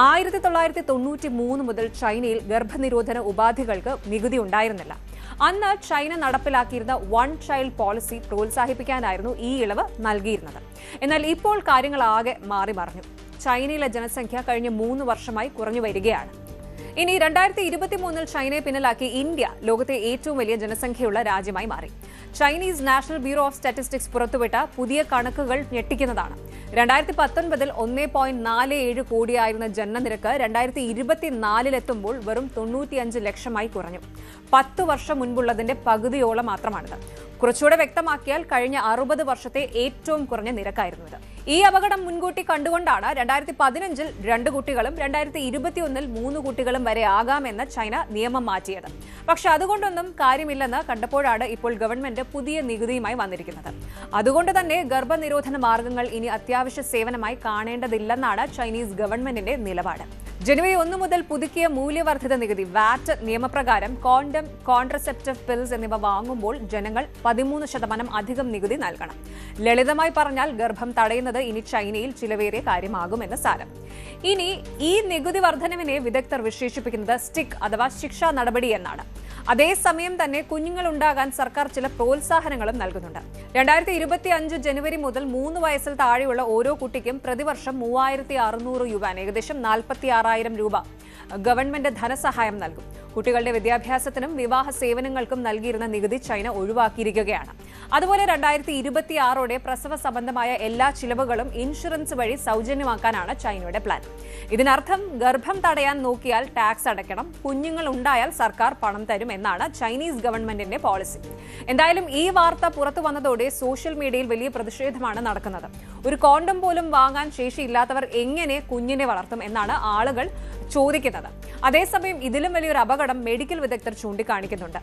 ആയിരത്തി തൊള്ളായിരത്തി തൊണ്ണൂറ്റി മൂന്ന് മുതൽ ചൈനയിൽ ഗർഭനിരോധന ഉപാധികൾക്ക് നികുതി ഉണ്ടായിരുന്നില്ല. അന്ന് ചൈന നടപ്പിലാക്കിയിരുന്ന വൺ ചൈൽഡ് പോളിസി പ്രോത്സാഹിപ്പിക്കാനായിരുന്നു ഈ ഇളവ് നൽകിയിരുന്നത്. എന്നാൽ ഇപ്പോൾ കാര്യങ്ങൾ ആകെ മാറി മറിഞ്ഞു. ചൈനയിലെ ജനസംഖ്യ കഴിഞ്ഞ മൂന്ന് വർഷമായി കുറഞ്ഞു വരികയാണ്. ഇനി രണ്ടായിരത്തി ഇരുപത്തി മൂന്നിൽ ചൈനയെ പിന്നിലാക്കി ഇന്ത്യ ലോകത്തെ ഏറ്റവും വലിയ ജനസംഖ്യയുള്ള രാജ്യമായി മാറി. Chinese national bureau of statistics പുറത്തുവിട്ട പുതിയ കണക്കുകൾ ഞെട്ടിക്കുന്നതാണ്. രണ്ടായിരത്തി പത്തൊൻപതിൽ ഒന്നേ പോയിന്റ് നാല് ഏഴ് കോടിയായിരുന്ന ജനനനിരക്ക് രണ്ടായിരത്തി ഇരുപത്തിനാലിലെത്തുമ്പോൾ വെറും തൊണ്ണൂറ്റിയഞ്ച് ലക്ഷമായി കുറഞ്ഞു. പത്ത് വർഷം മുൻപുള്ളതിന്റെ പകുതിയോളം മാത്രമാണിത്. കുറച്ചുകൂടെ വ്യക്തമാക്കിയാൽ കഴിഞ്ഞ അറുപത് വർഷത്തെ ഏറ്റവും കുറഞ്ഞ നിരക്കായിരുന്നു ഇത്. ഈ അപകടം മുൻകൂട്ടി കണ്ടുകൊണ്ടാണ് രണ്ടായിരത്തി പതിനഞ്ചിൽ രണ്ട് കുട്ടികളും രണ്ടായിരത്തി ഇരുപത്തിയൊന്നിൽ മൂന്ന് കുട്ടികളും വരെ ആകാമെന്ന് ചൈന നിയമം മാറ്റിയത്. പക്ഷെ അതുകൊണ്ടൊന്നും കാര്യമില്ലെന്ന് കണ്ടപ്പോഴാണ് ഇപ്പോൾ ഗവൺമെന്റ് പുതിയ നികുതിയുമായി വന്നിരിക്കുന്നത്. അതുകൊണ്ട് തന്നെ ഗർഭനിരോധന മാർഗങ്ങൾ ഇനി അത്യാവശ്യ സേവനമായി കാണേണ്ടതില്ലെന്നാണ് ചൈനീസ് ഗവൺമെന്റിന്റെ നിലപാട്. ജനുവരി ഒന്ന് മുതൽ പുതുക്കിയ മൂല്യവർദ്ധിത നികുതി വാറ്റ് നിയമപ്രകാരം കോണ്ടം കോൺട്രസെപ്റ്റീവ് പിൽസ് എന്നിവ വാങ്ങുമ്പോൾ ജനങ്ങൾ പതിമൂന്ന് ശതമാനം അധികം നികുതി നൽകണം. ലളിതമായി പറഞ്ഞാൽ ഗർഭം തടയുന്നത് ഇനി ചൈനയിൽ ചിലവേറിയ കാര്യമാകുമെന്ന് സാരം. ഇനി ഈ നികുതി വർധനവിനെ വിദഗ്ധർ വിശേഷിപ്പിക്കുന്നത് സ്റ്റിക് അഥവാ ശിക്ഷാ നടപടി എന്നാണ്. അതേസമയം തന്നെ കുഞ്ഞുങ്ങൾ ഉണ്ടാകാൻ സർക്കാർ ചില പ്രോത്സാഹനങ്ങളും നൽകുന്നുണ്ട്. രണ്ടായിരത്തി ഇരുപത്തി അഞ്ച് ജനുവരി മുതൽ മൂന്ന് വയസ്സിൽ താഴെയുള്ള ഓരോ കുട്ടിക്കും പ്രതിവർഷം മൂവായിരത്തി അറുന്നൂറ് യുവാൻ ഏകദേശം നാൽപ്പത്തി ആറായിരം രൂപ ഗവൺമെന്റ് ധനസഹായം നൽകും. കുട്ടികളുടെ വിദ്യാഭ്യാസത്തിനും വിവാഹ സേവനങ്ങൾക്കും നൽകിയിരുന്ന നികുതി ചൈന ഒഴിവാക്കിയിരിക്കുകയാണ്. അതുപോലെ രണ്ടായിരത്തി ഇരുപത്തി ആറോടെ പ്രസവ സംബന്ധമായ എല്ലാ ചിലവുകളും ഇൻഷുറൻസ് വഴി സൗജന്യമാക്കാനാണ് ചൈനയുടെ പ്ലാൻ. ഇതിനർത്ഥം ഗർഭം തടയാൻ നോക്കിയാൽ ടാക്സ് അടയ്ക്കണം കുഞ്ഞുങ്ങൾ ഉണ്ടായാൽ സർക്കാർ പണം തരും എന്നാണ് ചൈനീസ് ഗവൺമെന്റിന്റെ പോളിസി. എന്തായാലും ഈ വാർത്ത പുറത്തു വന്നതോടെ സോഷ്യൽ മീഡിയയിൽ വലിയ പ്രതിഷേധമാണ് നടക്കുന്നത്. ഒരു കോണ്ടം പോലും വാങ്ങാൻ ശേഷിയില്ലാത്തവർ എങ്ങനെ കുഞ്ഞിനെ വളർത്തും എന്നാണ് ആളുകൾ ചോദിക്കുന്നത്. അതേസമയം ഇതിലും വലിയൊരു അപകടം മെഡിക്കൽ വിദഗ്ധർ ചൂണ്ടിക്കാണിക്കുന്നുണ്ട്.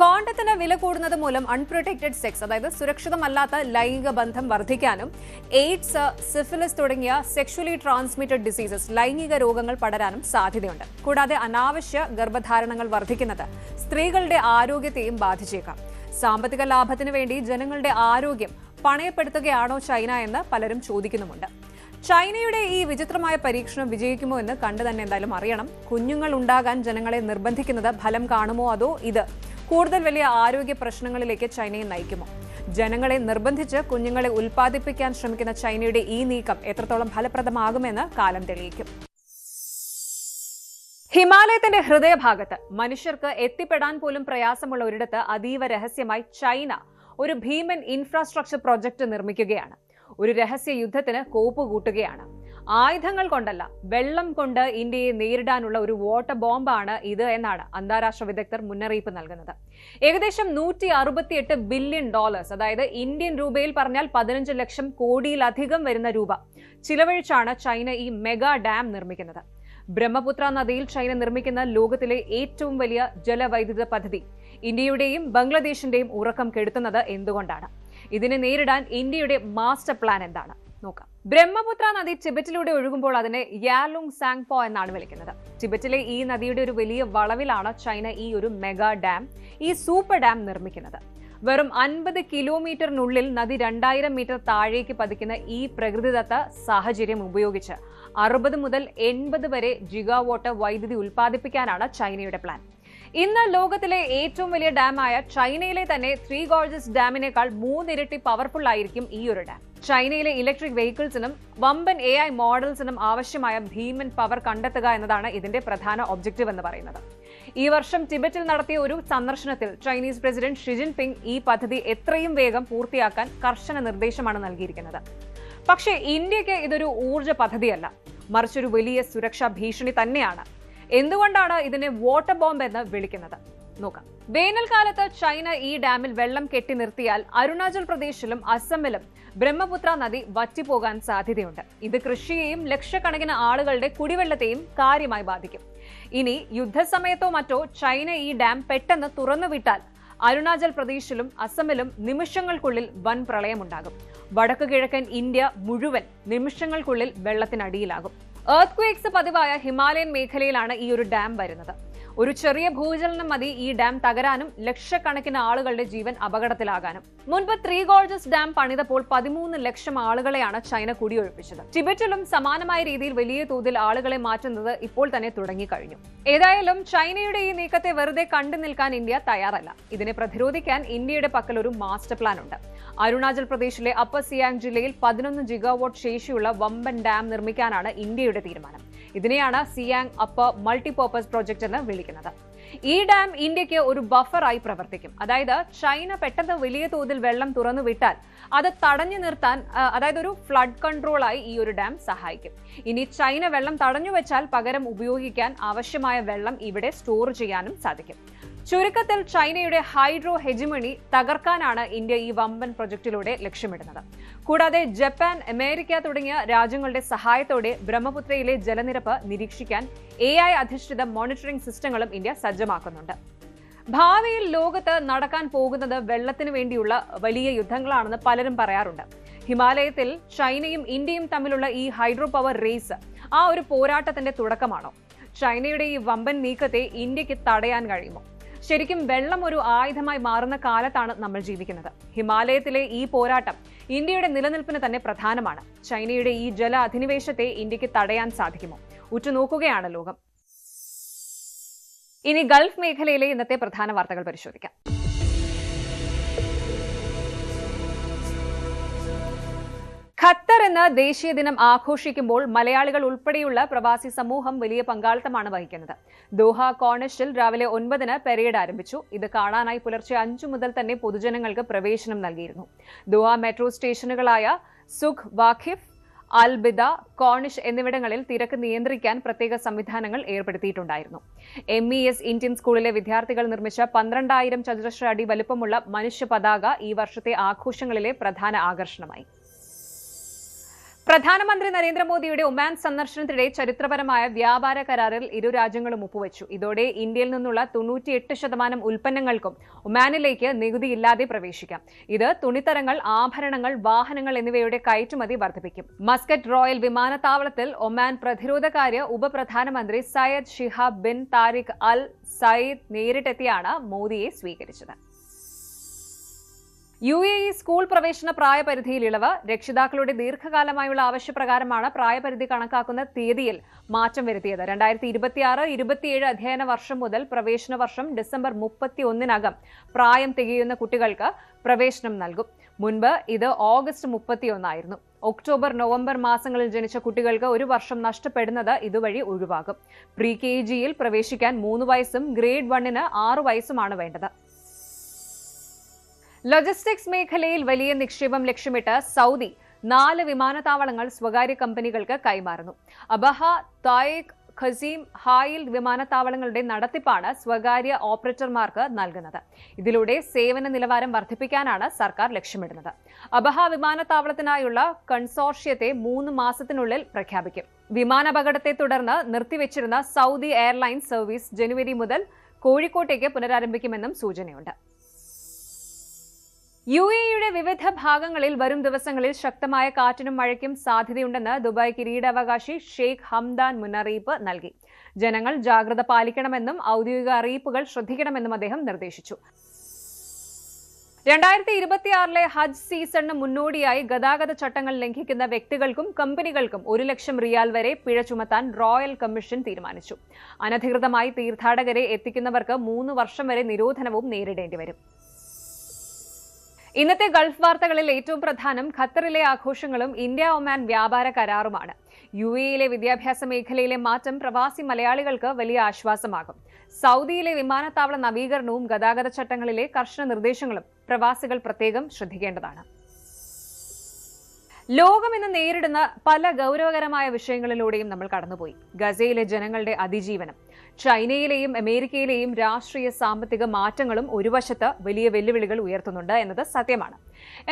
കോണ്ടത്തിന് വില കൂടുന്നത് മൂലം അൺപ്രൊട്ടക്റ്റഡ് സെക്സ് അതായത് സുരക്ഷിതമല്ലാത്ത ലൈംഗിക ബന്ധം വർദ്ധിക്കാനും എയ്ഡ്സ് സിഫിലിസ് തുടങ്ങിയ സെക്ഷലി ട്രാൻസ്മിറ്റഡ് ഡിസീസസ് ലൈംഗിക രോഗങ്ങൾ പടരാനും സാധ്യതയുണ്ട്. കൂടാതെ അനാവശ്യ ഗർഭധാരണങ്ങൾ വർദ്ധിക്കുന്നത് സ്ത്രീകളുടെ ആരോഗ്യത്തെയും ബാധിച്ചേക്കാം. സാമ്പത്തിക ലാഭത്തിനു വേണ്ടി ജനങ്ങളുടെ ആരോഗ്യം പണയപ്പെടുത്തുകയാണോ ചൈന എന്ന് പലരും ചോദിക്കുന്നുമുണ്ട്. ചൈനയുടെ ഈ വിചിത്രമായ പരീക്ഷണം വിജയിക്കുമോ എന്ന് കണ്ടു തന്നെ എന്തായാലും അറിയണം. കുഞ്ഞുങ്ങൾ ഉണ്ടാകാൻ ജനങ്ങളെ നിർബന്ധിക്കുന്നത് ഫലം കാണുമോ അതോ ഇത് കൂടുതൽ വലിയ ആരോഗ്യ പ്രശ്നങ്ങളിലേക്ക് ചൈനയെ നയിക്കുമോ? ജനങ്ങളെ നിർബന്ധിച്ച് കുഞ്ഞുങ്ങളെ ഉൽപ്പാദിപ്പിക്കാൻ ശ്രമിക്കുന്ന ചൈനയുടെ ഈ നീക്കം എത്രത്തോളം ഫലപ്രദമാകുമെന്ന് കാലം തെളിയിക്കും. ഹിമാലയത്തിന്റെ ഹൃദയഭാഗത്ത് മനുഷ്യർക്ക് എത്തിപ്പെടാൻ പോലും പ്രയാസമുള്ള ഒരിടത്ത് അതീവ രഹസ്യമായി ചൈന ഒരു ഭീമൻ ഇൻഫ്രാസ്ട്രക്ചർ പ്രോജക്റ്റ് നിർമ്മിക്കുകയാണ്. ഒരു രഹസ്യ യുദ്ധത്തിന് കോപ്പ് കൂട്ടുകയാണ്. ആയുധങ്ങൾ കൊണ്ടല്ല വെള്ളം കൊണ്ട് ഇന്ത്യയെ നേരിടാനുള്ള ഒരു വാട്ടർ ബോംബാണ് ഇത് എന്നാണ് അന്താരാഷ്ട്ര വിദഗ്ധർ മുന്നറിയിപ്പ് നൽകുന്നത്. ഏകദേശം നൂറ്റി അറുപത്തിയെട്ട് ബില്യൺ ഡോളേഴ്സ് അതായത് ഇന്ത്യൻ രൂപയിൽ പറഞ്ഞാൽ പതിനഞ്ച് ലക്ഷം കോടിയിലധികം വരുന്ന രൂപ ചിലവഴിച്ചാണ് ചൈന ഈ മെഗാ ഡാം നിർമ്മിക്കുന്നത്. ബ്രഹ്മപുത്ര നദിയിൽ ചൈന നിർമ്മിക്കുന്ന ലോകത്തിലെ ഏറ്റവും വലിയ ജലവൈദ്യുത പദ്ധതി ഇന്ത്യയുടെയും ബംഗ്ലാദേശിന്റെയും ഉറക്കം കെടുത്തുന്നത് എന്തുകൊണ്ടാണ്? ഇതിനെ നേരിടാൻ ഇന്ത്യയുടെ മാസ്റ്റർ പ്ലാൻ എന്താണ്? നോക്കാം. ബ്രഹ്മപുത്ര നദി ടിബറ്റിലൂടെ ഒഴുകുമ്പോൾ അതിനെ യാലുങ് സാങ്പോ എന്നാണ് വിളിക്കുന്നത്. ടിബറ്റിലെ ഈ നദിയുടെ ഒരു വലിയ വളവിലാണ് ചൈന ഈ ഒരു മെഗാ ഡാം ഈ സൂപ്പർ ഡാം നിർമ്മിക്കുന്നത്. വെറും അൻപത് കിലോമീറ്ററിനുള്ളിൽ നദി രണ്ടായിരം മീറ്റർ താഴേക്ക് പതിക്കുന്ന ഈ പ്രകൃതിദത്ത സാഹചര്യം ഉപയോഗിച്ച് അറുപത് മുതൽ എൺപത് വരെ ജിഗാവോട്ട് വൈദ്യുതി ഉൽപ്പാദിപ്പിക്കാനാണ് ചൈനയുടെ പ്ലാൻ. ഇന്ന് ലോകത്തിലെ ഏറ്റവും വലിയ ഡാമായ ചൈനയിലെ തന്നെ ത്രീ ഗോർജസ് ഡാമിനേക്കാൾ മൂന്നിരട്ടി പവർഫുൾ ആയിരിക്കും ഈ ഒരു ഡാം. ചൈനയിലെ ഇലക്ട്രിക് വെഹിക്കിൾസിനും വമ്പൻ എ ഐ മോഡൽസിനും ആവശ്യമായ ഭീമൻ പവർ കണ്ടെത്തുക എന്നതാണ് ഇതിന്റെ പ്രധാന ഒബ്ജക്റ്റീവ് എന്ന് പറയുന്നത്. ഈ വർഷം ടിബറ്റിൽ നടത്തിയ ഒരു സന്ദർശനത്തിൽ ചൈനീസ് പ്രസിഡന്റ് ഷിജിൻ പിങ് ഈ പദ്ധതി എത്രയും വേഗം പൂർത്തിയാക്കാൻ കർശന നിർദ്ദേശമാണ് നൽകിയിരിക്കുന്നത്. പക്ഷേ ഇന്ത്യയ്ക്ക് ഇതൊരു ഊർജ പദ്ധതിയല്ല. മറിച്ചൊരു വലിയ സുരക്ഷാ ഭീഷണി തന്നെയാണ്. എന്തുകൊണ്ടാണ് ഇതിനെ വാട്ടർ ബോംബ് എന്ന് വിളിക്കുന്നത്? നോക്കാം. വേനൽക്കാലത്ത് ചൈന ഈ ഡാമിൽ വെള്ളം കെട്ടി നിർത്തിയാൽ അരുണാചൽ പ്രദേശിലും അസമിലും ബ്രഹ്മപുത്ര നദി വറ്റിപ്പോകാൻ സാധ്യതയുണ്ട്. ഇത് കൃഷിയെയും ലക്ഷക്കണക്കിന് ആളുകളുടെ കുടിവെള്ളത്തെയും കാര്യമായി ബാധിക്കും. ഇനി യുദ്ധസമയത്തോ മറ്റോ ചൈന ഈ ഡാം പെട്ടെന്ന് തുറന്നുവിട്ടാൽ അരുണാചൽ പ്രദേശിലും അസമിലും നിമിഷങ്ങൾക്കുള്ളിൽ വൻ പ്രളയമുണ്ടാകും. വടക്കു കിഴക്കൻ ഇന്ത്യ മുഴുവൻ നിമിഷങ്ങൾക്കുള്ളിൽ വെള്ളത്തിനടിയിലാകും. എർത്ത് ക്വേക്സ് പതിവായ ഹിമാലയൻ മേഖലയിലാണ് ഈ ഒരു ഡാം വരുന്നത്. ഒരു ചെറിയ ഭൂചലനം മതി ഈ ഡാം തകരാനും ലക്ഷക്കണക്കിന് ആളുകളുടെ ജീവൻ അപകടത്തിലാകാനും. മുൻപ് ത്രീ ഗോൾജസ് ഡാം പണിതപ്പോൾ പതിമൂന്ന് ലക്ഷം ആളുകളെയാണ് ചൈന കുടിയൊഴിപ്പിച്ചത്. ടിബറ്റിലും സമാനമായ രീതിയിൽ വലിയ തോതിൽ ആളുകളെ മാറ്റുന്നത് ഇപ്പോൾ തന്നെ തുടങ്ങിക്കഴിഞ്ഞു. ഏതായാലും ചൈനയുടെ ഈ നീക്കത്തെ വെറുതെ കണ്ടു നിൽക്കാൻ ഇന്ത്യ തയ്യാറല്ല. ഇതിനെ പ്രതിരോധിക്കാൻ ഇന്ത്യയുടെ പക്കൽ ഒരു മാസ്റ്റർ പ്ലാൻ ഉണ്ട് അരുണാചൽ പ്രദേശിലെ അപ്പർ സിയാങ് ജില്ലയിൽ പതിനൊന്ന് ജിഗാവോട്ട് ശേഷിയുള്ള വമ്പൻ ഡാം നിർമ്മിക്കാനാണ് ഇന്ത്യയുടെ തീരുമാനം. ഇതിനെയാണ് സിയാങ് അപ്പർ മൾട്ടിപർപ്പസ് പ്രോജക്റ്റ് എന്ന് വിളിക്കുന്നത്. ഈ ഡാം ഇന്ത്യയ്ക്ക് ഒരു ബഫറായി പ്രവർത്തിക്കും. അതായത് ചൈന പെട്ടെന്ന് വലിയ തോതിൽ വെള്ളം തുറന്നു വിട്ടാൽ അത് തടഞ്ഞു നിർത്താൻ അതായത് ഒരു ഫ്ലഡ് കൺട്രോളായി ഈ ഒരു ഡാം സഹായിക്കും. ഇനി ചൈന വെള്ളം തടഞ്ഞു വെച്ചാൽ പകരം ഉപയോഗിക്കാൻ ആവശ്യമായ വെള്ളം ഇവിടെ സ്റ്റോർ ചെയ്യാനും സാധിക്കും. ചുരുക്കത്തിൽ ചൈനയുടെ ഹൈഡ്രോ ഹെജിമണി തകർക്കാനാണ് ഇന്ത്യ ഈ വമ്പൻ പ്രൊജക്ടിലൂടെ ലക്ഷ്യമിടുന്നത്. കൂടാതെ ജപ്പാൻ അമേരിക്ക തുടങ്ങിയ രാജ്യങ്ങളുടെ സഹായത്തോടെ ബ്രഹ്മപുത്രയിലെ ജലനിരപ്പ് നിരീക്ഷിക്കാൻ എ ഐ അധിഷ്ഠിത മോണിറ്ററിംഗ് സിസ്റ്റങ്ങളും ഇന്ത്യ സജ്ജമാക്കുന്നുണ്ട്. ഭാവിയിൽ ലോകത്ത് നടക്കാൻ പോകുന്നത് വെള്ളത്തിനു വേണ്ടിയുള്ള വലിയ യുദ്ധങ്ങളാണെന്ന് പലരും പറയാറുണ്ട്. ഹിമാലയത്തിൽ ചൈനയും ഇന്ത്യയും തമ്മിലുള്ള ഈ ഹൈഡ്രോ പവർ റേസ് ആ ഒരു പോരാട്ടത്തിന്റെ തുടക്കമാണോ? ചൈനയുടെ ഈ വമ്പൻ നീക്കത്തെ ഇന്ത്യയ്ക്ക് തടയാൻ കഴിയുമോ? ശരിക്കും വെള്ളം ഒരു ആയുധമായി മാറുന്ന കാലത്താണ് നമ്മൾ ജീവിക്കുന്നത്. ഹിമാലയത്തിലെ ഈ പോരാട്ടം ഇന്ത്യയുടെ നിലനിൽപ്പിന് തന്നെ പ്രധാനമാണ്. ചൈനയുടെ ഈ ജല അധിനിവേശത്തെ ഇന്ത്യയ്ക്ക് തടയാൻ സാധിക്കുമോ? ഉറ്റുനോക്കുകയാണ് ലോകം. ഇനി ഗൾഫ് മേഖലയിലെ ഇന്നത്തെ പ്രധാന വാർത്തകൾ പരിശോധിക്കാം. ഖത്തർ എന്ന ദേശീയ ദിനം ആഘോഷിക്കുമ്പോൾ മലയാളികൾ ഉൾപ്പെടെയുള്ള പ്രവാസി സമൂഹം വലിയ പങ്കാളിത്തമാണ് വഹിക്കുന്നത്. ദോഹ കോണഷിൽ രാവിലെ ഒൻപതിന് പരേഡ് ആരംഭിച്ചു. ഇത് കാണാനായി പുലർച്ചെ അഞ്ചു മുതൽ തന്നെ പൊതുജനങ്ങൾക്ക് പ്രവേശനം നൽകിയിരുന്നു. Doha metro സ്റ്റേഷനുകളായ Souq Waqif Al Bidda Corniche എന്നിവിടങ്ങളിൽ തിരക്ക് നിയന്ത്രിക്കാൻ പ്രത്യേക സംവിധാനങ്ങൾ ഏർപ്പെടുത്തിയിട്ടുണ്ടായിരുന്നു. എം ഇ എസ് ഇന്ത്യൻ സ്കൂളിലെ വിദ്യാർത്ഥികൾ നിർമ്മിച്ച പന്ത്രണ്ടായിരം ചതുരശ്ര അടി വലുപ്പമുള്ള മനുഷ്യ പതാക ഈ വർഷത്തെ ആഘോഷങ്ങളിലെ പ്രധാന ആകർഷണമായി. പ്രധാനമന്ത്രി നരേന്ദ്രമോദിയുടെ ഒമാൻ സന്ദർശനത്തിനിടെ ചരിത്രപരമായ വ്യാപാര കരാറിൽ ഇരു രാജ്യങ്ങളും ഒപ്പുവച്ചു. ഇതോടെ ഇന്ത്യയിൽ നിന്നുള്ള തൊണ്ണൂറ്റിയെട്ട് ശതമാനം ഉൽപ്പന്നങ്ങൾക്കും ഒമാനിലേക്ക് നികുതിയില്ലാതെ പ്രവേശിക്കാം. ഇത് തുണിത്തരങ്ങൾ ആഭരണങ്ങൾ വാഹനങ്ങൾ എന്നിവയുടെ കയറ്റുമതി വർദ്ധിപ്പിക്കും. മസ്കറ്റ് റോയൽ വിമാനത്താവളത്തിൽ ഒമാൻ പ്രതിരോധകാര്യ ഉപപ്രധാനമന്ത്രി Sayyid Shihab bin Tariq Al Said നേരിട്ടെത്തിയാണ് മോദിയെ സ്വീകരിച്ചത്. യു എ ഇ സ്കൂൾ പ്രവേശന പ്രായപരിധിയിൽ ഇളവ് രക്ഷിതാക്കളുടെ ദീർഘകാലമായുള്ള ആവശ്യപ്രകാരമാണ് പ്രായപരിധി കണക്കാക്കുന്ന തീയതിയിൽ മാറ്റം വരുത്തിയത്. രണ്ടായിരത്തി ഇരുപത്തിയാറ് ഇരുപത്തിയേഴ് അധ്യയന വർഷം മുതൽ പ്രവേശന വർഷം ഡിസംബർ മുപ്പത്തി ഒന്നിനകം പ്രായം തികയുന്ന കുട്ടികൾക്ക് പ്രവേശനം നൽകും. മുൻപ് ഇത് ഓഗസ്റ്റ് മുപ്പത്തിയൊന്നായിരുന്നു. ഒക്ടോബർ നവംബർ മാസങ്ങളിൽ ജനിച്ച കുട്ടികൾക്ക് ഒരു വർഷം നഷ്ടപ്പെടുന്നത് ഇതുവഴി ഒഴിവാകും. പ്രീ കെ ജിയിൽ പ്രവേശിക്കാൻ മൂന്ന് വയസ്സും ഗ്രേഡ് വണ്ണിന് ആറു വയസ്സുമാണ് വേണ്ടത്. ലോജിസ്റ്റിക്സ് മേഖലയിൽ വലിയ നിക്ഷേപം ലക്ഷ്യമിട്ട് സൗദി നാല് വിമാനത്താവളങ്ങൾ സ്വകാര്യ കമ്പനികൾക്ക് കൈമാറുന്നു. അബഹ തായേഖ് ഖസീം ഹായിൽ വിമാനത്താവളങ്ങളുടെ നടത്തിപ്പാണ് സ്വകാര്യ ഓപ്പറേറ്റർമാർക്ക് നൽകുന്നത്. ഇതിലൂടെ സേവന നിലവാരം വർദ്ധിപ്പിക്കാനാണ് സർക്കാർ ലക്ഷ്യമിടുന്നത്. അബഹ വിമാനത്താവളത്തിനായുള്ള കൺസോർഷ്യത്തെ മൂന്ന് മാസത്തിനുള്ളിൽ പ്രഖ്യാപിക്കും. വിമാനാപകടത്തെ തുടർന്ന് നിർത്തിവച്ചിരുന്ന സൗദി എയർലൈൻസ് സർവീസ് ജനുവരി മുതൽ കോഴിക്കോട്ടേക്ക് പുനരാരംഭിക്കുമെന്നും സൂചനയുണ്ട്. യു എയുടെ വിവിധ ഭാഗങ്ങളിൽ വരും ദിവസങ്ങളിൽ ശക്തമായ കാറ്റിനും മഴയ്ക്കും സാധ്യതയുണ്ടെന്ന് ദുബായ് കിരീടാവകാശി ഷെയ്ഖ് ഹംദാൻ മുന്നറിയിപ്പ് നൽകി. ജനങ്ങൾ ജാഗ്രത പാലിക്കണമെന്നും ഔദ്യോഗിക അറിയിപ്പുകൾ ശ്രദ്ധിക്കണമെന്നും അദ്ദേഹം നിർദ്ദേശിച്ചു. രണ്ടായിരത്തി ഇരുപത്തിയാറിലെ ഹജ്ജ് സീസണിന് മുന്നോടിയായി ഗതാഗത ചട്ടങ്ങൾ ലംഘിക്കുന്ന വ്യക്തികൾക്കും കമ്പനികൾക്കും ഒരു ലക്ഷം റിയാൽ വരെ പിഴ ചുമത്താൻ റോയൽ കമ്മീഷൻ തീരുമാനിച്ചു. അനധികൃതമായി തീർത്ഥാടകരെ എത്തിക്കുന്നവർക്ക് മൂന്ന് വർഷം വരെ നിരോധനവും നേരിടേണ്ടി വരും ഇന്നത്തെ ഗൾഫ് വാർത്തകളിൽ ഏറ്റവും പ്രധാനം ഖത്തറിലെ ആഘോഷങ്ങളും ഇന്ത്യ ഒമാൻ വ്യാപാര കരാറുമാണ്. യു എയിലെ വിദ്യാഭ്യാസ മേഖലയിലെ മാറ്റം പ്രവാസി മലയാളികൾക്ക് വലിയ ആശ്വാസമാകും. സൗദിയിലെ വിമാനത്താവള നവീകരണവും ഗതാഗത ചട്ടങ്ങളിലെ കർശന നിർദ്ദേശങ്ങളും പ്രവാസികൾ പ്രത്യേകം ശ്രദ്ധിക്കേണ്ടതാണ്. ലോകം ഇന്ന് നേരിടുന്ന പല ഗൗരവകരമായ വിഷയങ്ങളിലൂടെയും നമ്മൾ കടന്നുപോയി. ഗസയിലെ ജനങ്ങളുടെ അതിജീവനം ചൈനയിലെയും അമേരിക്കയിലെയും രാഷ്ട്രീയ സാമ്പത്തിക മാറ്റങ്ങളും ഒരു വശത്ത് വലിയ വെല്ലുവിളികൾ ഉയർത്തുന്നുണ്ട് എന്നത് സത്യമാണ്.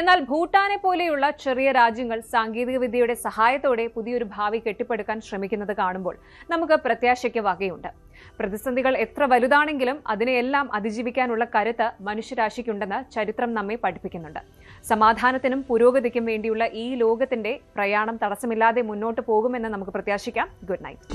എന്നാൽ ഭൂട്ടാനെ പോലെയുള്ള ചെറിയ രാജ്യങ്ങൾ സാങ്കേതികവിദ്യയുടെ സഹായത്തോടെ പുതിയൊരു ഭാവി കെട്ടിപ്പടുക്കാൻ ശ്രമിക്കുന്നത് കാണുമ്പോൾ നമുക്ക് പ്രത്യാശയ്ക്ക് വകയുണ്ട് പ്രതിസന്ധികൾ എത്ര വലുതാണെങ്കിലും അതിനെയെല്ലാം അതിജീവിക്കാനുള്ള കരുത്ത് മനുഷ്യരാശിക്കുണ്ടെന്ന് ചരിത്രം നമ്മെ പഠിപ്പിക്കുന്നുണ്ട്. സമാധാനത്തിനും പുരോഗതിക്കും വേണ്ടിയുള്ള ഈ ലോകത്തിന്റെ പ്രയാണം തടസ്സമില്ലാതെ മുന്നോട്ട് പോകുമെന്ന് നമുക്ക് പ്രത്യാശിക്കാം. Good night.